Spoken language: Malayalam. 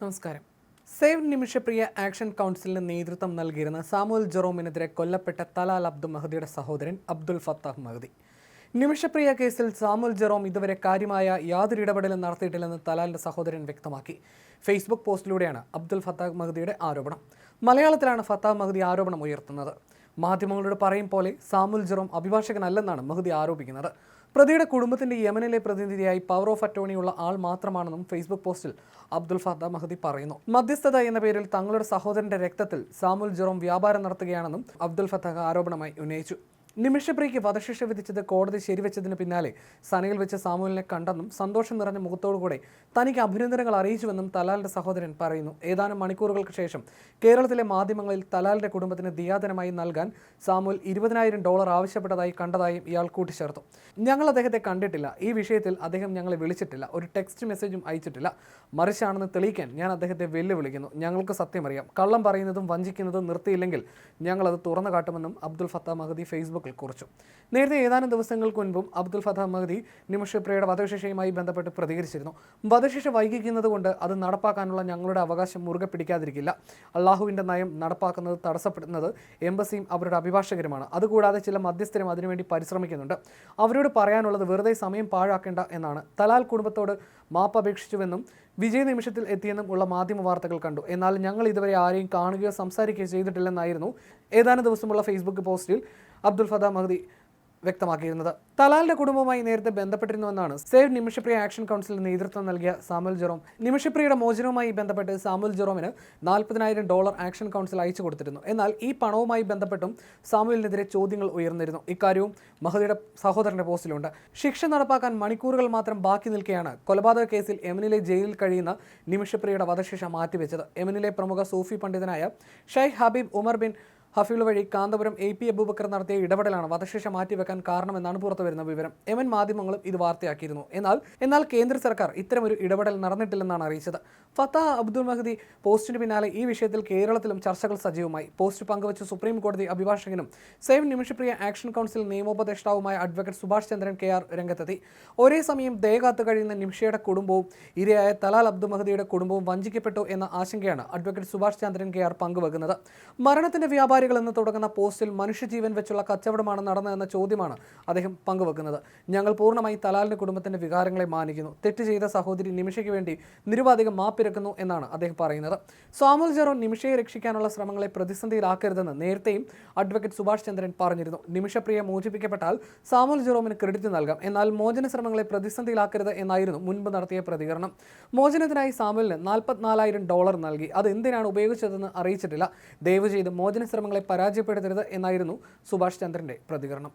നമസ്കാരം. സേവ് നിമിഷപ്രിയ ആക്ഷൻ കൗൺസിലിന് നേതൃത്വം നൽകിയിരുന്ന സാമുൽ ജെറോമിനെതിരെ കൊല്ലപ്പെട്ട തലാൽ അബ്ദുൽ മഹദിയുടെ സഹോദരൻ അബ്ദുൽ ഫത്താഹ് മഹദി. നിമിഷപ്രിയ കേസിൽ സാമുൽ ജെറോം ഇതുവരെ കാര്യമായ യാതൊരു ഇടപെടലും നടത്തിയിട്ടില്ലെന്ന് തലാലിന്റെ സഹോദരൻ വ്യക്തമാക്കി. ഫേസ്ബുക്ക് പോസ്റ്റിലൂടെയാണ് അബ്ദുൽ ഫത്താഹ് മഹദിയുടെ ആരോപണം. മലയാളത്തിലാണ് ഫത്താഹ് മഹദി ആരോപണം ഉയർത്തുന്നത്. മാധ്യമങ്ങളോട് പറയും പോലെ സാമുൽ ജെറോം അഭിഭാഷകനല്ലെന്നാണ് മഹദി ആരോപിക്കുന്നത്. പ്രതിയുടെ കുടുംബത്തിന്റെ യമനിലെ പ്രതിനിധിയായി പവർ ഓഫ് അറ്റോർണിയുള്ള ആൾ മാത്രമാണെന്നും ഫേസ്ബുക്ക് പോസ്റ്റിൽ അബ്ദുൽ ഫത്ത മഹദി പറയുന്നു. മധ്യസ്ഥത എന്ന പേരിൽ തങ്ങളുടെ സഹോദരന്റെ രക്തത്തിൽ സാമുൽ ജെറോം വ്യാപാരം നടത്തുകയാണെന്നും അബ്ദുൽ ഫത്തഹ് ആരോപണമായി ഉന്നയിച്ചു. നിമിഷപ്രിയയ്ക്ക് വധശിക്ഷ വിധിച്ചത് കോടതി ശരിവെച്ചതിന് പിന്നാലെ സനയിൽ വെച്ച് സാമുവലിനെ കണ്ടെന്നും സന്തോഷം നിറഞ്ഞ മുഖത്തോടുകൂടെ തനിക്ക് അഭിനന്ദനങ്ങൾ അറിയിച്ചുവെന്നും തലാലിന്റെ സഹോദരൻ പറയുന്നു. ഏതാനും മണിക്കൂറുകൾക്ക് ശേഷം കേരളത്തിലെ മാധ്യമങ്ങളിൽ തലാലിന്റെ കുടുംബത്തിന് ദിയാദനമായി നൽകാൻ സാമുൽ ഇരുപതിനായിരം ഡോളർ ആവശ്യപ്പെട്ടതായി കണ്ടതായും ഇയാൾ കൂട്ടിച്ചേർത്തു. ഞങ്ങൾ അദ്ദേഹത്തെ കണ്ടിട്ടില്ല. ഈ വിഷയത്തിൽ അദ്ദേഹം ഞങ്ങളെ വിളിച്ചിട്ടില്ല. ഒരു ടെക്സ്റ്റ് മെസ്സേജും അയച്ചിട്ടില്ല. മറിച്ചാണെന്ന് തെളിയിക്കാൻ ഞാൻ അദ്ദേഹത്തെ വെല്ലുവിളിക്കുന്നു. ഞങ്ങൾക്ക് സത്യമറിയാം. കള്ളം പറയുന്നതും വഞ്ചിക്കുന്നതും നിർത്തിയില്ലെങ്കിൽ ഞങ്ങളത് തുറന്നു കാട്ടുമെന്നും അബ്ദുൽ ഫത്താ മഹദി ഫേസ്ബുക്കിൽ കുറിച്ചു. നേരത്തെ ഏതാനും ദിവസങ്ങൾക്ക് മുൻപും അബ്ദുൽ ഫത്ത മഹദി നിമിഷപ്രിയയുടെ വധശിക്ഷയുമായി ബന്ധപ്പെട്ട് പ്രതികരിച്ചിരുന്നു. വധശിക്ഷ വൈകിക്കുന്നത് കൊണ്ട് അത് നടപ്പാക്കാനുള്ള ഞങ്ങളുടെ അവകാശം മുറുകെ പിടിക്കാതിരിക്കില്ല. അള്ളാഹുവിന്റെ നയം നടപ്പാക്കുന്നത് തടസ്സപ്പെടുന്നത് എംബസിയും അവരുടെ അഭിഭാഷകരുമാണ്. അതുകൂടാതെ ചില മധ്യസ്ഥരും അതിനുവേണ്ടി പരിശ്രമിക്കുന്നുണ്ട്. അവരോട് പറയാനുള്ളത് വെറുതെ സമയം പാഴാക്കേണ്ട എന്നാണ്. തലാൽ കുടുംബത്തോട് മാപ്പ് അപേക്ഷിച്ചുവെന്നും വിജയ നിമിഷത്തിൽ എത്തിയെന്നും ഉള്ള മാധ്യമ വാർത്തകൾ കണ്ടു. എന്നാൽ ഞങ്ങൾ ഇതുവരെ ആരെയും കാണുകയോ സംസാരിക്കുകയോ ചെയ്തിട്ടില്ലെന്നായിരുന്നു ഏതാനും ദിവസമുള്ള ഫേസ്ബുക്ക് പോസ്റ്റിൽ അബ്ദുൽ ഫത മഹദി വ്യക്തമാക്കിയിരുന്നത്. തലാലിന്റെ കുടുംബവുമായി നേരത്തെ ബന്ധപ്പെട്ടിരുന്നുവെന്നാണ് സേവ് നിമിഷപ്രിയ ആക്ഷൻ കൗൺസിലിന് നേതൃത്വം നൽകിയ സാമുൽ ജെറോം. നിമിഷപ്രിയയുടെ മോചനവുമായി ബന്ധപ്പെട്ട് സാമുൽ ജെറോമിന് നാൽപ്പതിനായിരം ഡോളർ ആക്ഷൻ കൗൺസിൽ അയച്ചു കൊടുത്തിരുന്നു. എന്നാൽ ഈ പണവുമായി ബന്ധപ്പെട്ടും സാമുലിനെതിരെ ചോദ്യങ്ങൾ ഉയർന്നിരുന്നു. ഇക്കാര്യവും മഹദിയുടെ സഹോദരന്റെ പോസ്റ്റിലുണ്ട്. ശിക്ഷ നടപ്പാക്കാൻ മണിക്കൂറുകൾ മാത്രം ബാക്കി നിൽക്കെയാണ് കൊലപാതക കേസിൽ യമനിലെ ജയിലിൽ കഴിയുന്ന നിമിഷപ്രിയയുടെ വധശിക്ഷ മാറ്റിവെച്ചത്. യമനിലെ പ്രമുഖ സൂഫി പണ്ഡിതനായ Sheikh Habib Umar bin Hafiz വഴി കാന്തപുരം എ പി അബൂബക്കർ നടത്തിയ ഇടപെടലാണ് വധശിക്ഷ മാറ്റിവെക്കാൻ കാരണമെന്നാണ് പുറത്തുവരുന്ന വിവരം. യമൻ മാധ്യമങ്ങളും ഇത് വാർത്തയാക്കിയിരുന്നു. എന്നാൽ എന്നാൽ കേന്ദ്ര സർക്കാർ ഇത്തരമൊരു ഇടപെടൽ നടന്നിട്ടില്ലെന്നാണ് അറിയിച്ചത്. ഫത്താഹ് അബ്ദുൾ മഹദി പോസ്റ്റിന് പിന്നാലെ ഈ വിഷയത്തിൽ കേരളത്തിലും ചർച്ചകൾ സജീവമായി. പോസ്റ്റ് പങ്കുവച്ച് സുപ്രീം കോടതി അഭിഭാഷകനും save Nimishapriya action council നിയമോപദേഷ്ടാവുമായ advocate Subhash Chandran K R രംഗത്തെത്തി. ഒരേ സമയം ദയകാത്ത് കഴിയുന്ന നിമിഷയുടെ കുടുംബവും ഇരയായ തലാൽ അബ്ദുൾ മഹദിയുടെ കുടുംബവും വഞ്ചിക്കപ്പെട്ടു എന്ന ആശങ്കയാണ് advocate Subhash Chandran K R പങ്കുവെക്കുന്നത്. മരണത്തിന്റെ വ്യാപാരികൾ എന്ന് തുടങ്ങുന്ന പോസ്റ്റിൽ മനുഷ്യജീവൻ വെച്ചുള്ള കച്ചവടമാണ് നടന്നതെന്ന ചോദ്യമാണ് അദ്ദേഹം പങ്കുവെക്കുന്നത്. ഞങ്ങൾ പൂർണമായി തലാലിന്റെ കുടുംബത്തിന്റെ വികാരങ്ങളെ മാനിക്കുന്നു. തെറ്റ് ചെയ്ത സഹോദരി നിമിഷയ്ക്ക് വേണ്ടി നിരുപാധികം മാപ്പിരക്കുന്നു എന്നാണ് അദ്ദേഹം പറയുന്നത്. സാമുൽ ജെറോ നിമിഷയെ രക്ഷിക്കാനുള്ള ശ്രമങ്ങളെ പ്രതിസന്ധിയിലാക്കരുതെന്ന് നേരത്തെയും അഡ്വക്കേറ്റ് സുഭാഷ് ചന്ദ്രൻ പറഞ്ഞിരുന്നു. നിമിഷപ്രിയ മോചിപ്പിക്കപ്പെട്ടാൽ സാമുൽ ജെറോമിന് ക്രെഡിറ്റ് നൽകാം. എന്നാൽ മോചന ശ്രമങ്ങളെ പ്രതിസന്ധിയിലാക്കരുത് എന്നായിരുന്നു മുൻപ് നടത്തിയ പ്രതികരണം. മോചനത്തിനായി സാമുലിന് നാൽപ്പത്തിനാലായിരം ഡോളർ നൽകി. അത് എന്തിനാണ് ഉപയോഗിച്ചതെന്ന് അറിയിച്ചിട്ടില്ല. ദയവ് ചെയ്ത് മോചന ശ്രമങ്ങളെ പരാജയപ്പെടുത്തരുത് എന്നായിരുന്നു സുഭാഷ് ചന്ദ്രന്റെ പ്രതികരണം.